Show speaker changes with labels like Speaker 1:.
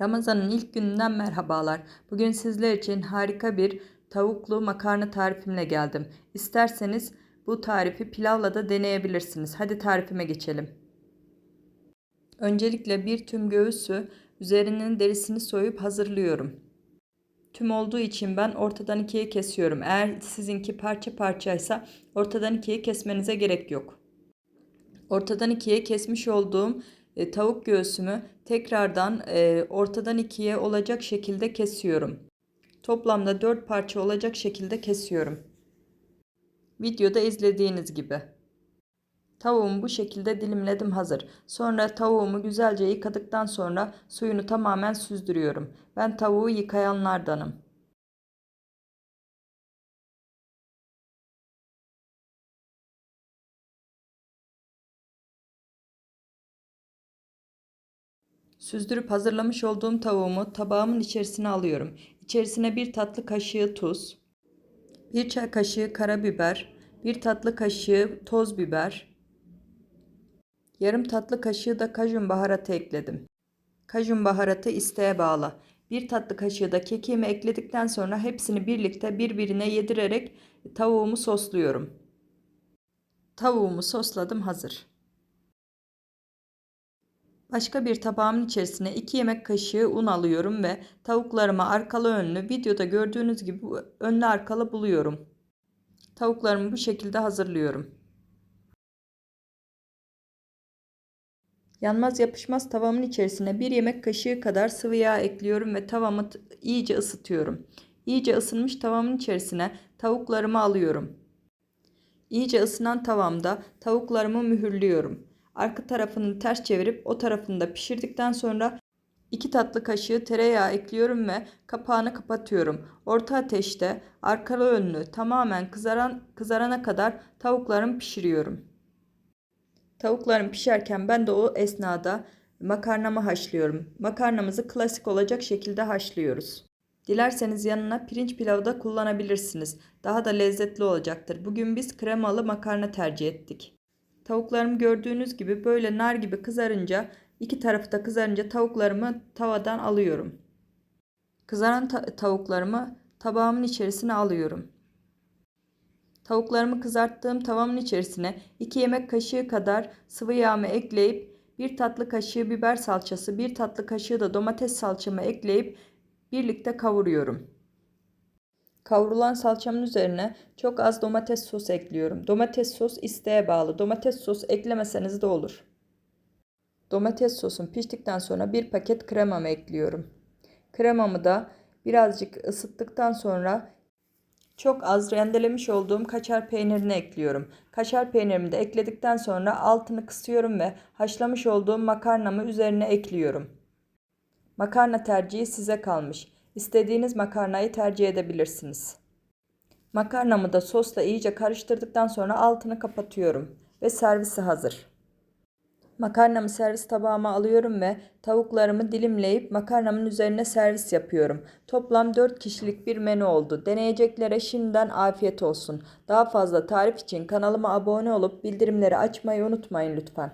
Speaker 1: Ramazan'ın ilk gününden merhabalar. Bugün sizler için harika bir tavuklu makarna tarifimle geldim. İsterseniz bu tarifi pilavla da deneyebilirsiniz. Hadi tarifime geçelim. Öncelikle bir tüm göğüsü üzerinin derisini soyup hazırlıyorum. Tüm olduğu için ben ortadan ikiye kesiyorum. Eğer sizinki parça parçaysa ortadan ikiye kesmenize gerek yok. Ortadan ikiye kesmiş olduğum e, tavuk göğsümü tekrardan e, ortadan ikiye olacak şekilde kesiyorum. Toplamda 4 parça olacak şekilde kesiyorum. Videoda izlediğiniz gibi. Tavuğumu bu şekilde dilimledim hazır. Sonra tavuğumu güzelce yıkadıktan sonra suyunu tamamen süzdürüyorum. Ben tavuğu yıkayanlardanım. Süzdürüp hazırlamış olduğum tavuğumu tabağımın içerisine alıyorum. İçerisine bir tatlı kaşığı tuz, bir çay kaşığı karabiber, bir tatlı kaşığı toz biber, yarım tatlı kaşığı da kajun baharatı ekledim. Kajun baharatı isteğe bağlı. Bir tatlı kaşığı da kekiğimi ekledikten sonra hepsini birlikte birbirine yedirerek tavuğumu sosluyorum. Tavuğumu sosladım hazır. Başka bir tabağımın içerisine 2 yemek kaşığı un alıyorum ve tavuklarımı arkalı önlü videoda gördüğünüz gibi önlü arkalı buluyorum. Tavuklarımı bu şekilde hazırlıyorum. Yanmaz yapışmaz tavamın içerisine 1 yemek kaşığı kadar sıvı yağ ekliyorum ve tavamı iyice ısıtıyorum. İyice ısınmış tavamın içerisine tavuklarımı alıyorum. İyice ısınan tavamda tavuklarımı mühürlüyorum. Arka tarafını ters çevirip o tarafını da pişirdikten sonra 2 tatlı kaşığı tereyağı ekliyorum ve kapağını kapatıyorum. Orta ateşte arkalı önlü tamamen kızaran kızarana kadar tavuklarımı pişiriyorum. Tavuklarım pişerken ben de o esnada makarnamı haşlıyorum. Makarnamızı klasik olacak şekilde haşlıyoruz. Dilerseniz yanına pirinç pilavı da kullanabilirsiniz. Daha da lezzetli olacaktır. Bugün biz kremalı makarna tercih ettik. Tavuklarım gördüğünüz gibi böyle nar gibi kızarınca iki tarafı da kızarınca tavuklarımı tavadan alıyorum. Kızaran ta tavuklarımı tabağımın içerisine alıyorum. Tavuklarımı kızarttığım tavamın içerisine 2 yemek kaşığı kadar sıvı yağımı ekleyip bir tatlı kaşığı biber salçası, bir tatlı kaşığı da domates salçamı ekleyip birlikte kavuruyorum. Kavrulan salçamın üzerine çok az domates sos ekliyorum. Domates sos isteğe bağlı. Domates sos eklemeseniz de olur. Domates sosum piştikten sonra bir paket kremamı ekliyorum. Kremamı da birazcık ısıttıktan sonra çok az rendelemiş olduğum kaçar peynirini ekliyorum. Kaçar peynirimi de ekledikten sonra altını kısıyorum ve haşlamış olduğum makarnamı üzerine ekliyorum. Makarna tercihi size kalmış. İstediğiniz makarnayı tercih edebilirsiniz. Makarnamı da sosla iyice karıştırdıktan sonra altını kapatıyorum ve servisi hazır. Makarnamı servis tabağıma alıyorum ve tavuklarımı dilimleyip makarnamın üzerine servis yapıyorum. Toplam 4 kişilik bir menü oldu. Deneyeceklere şimdiden afiyet olsun. Daha fazla tarif için kanalıma abone olup bildirimleri açmayı unutmayın lütfen.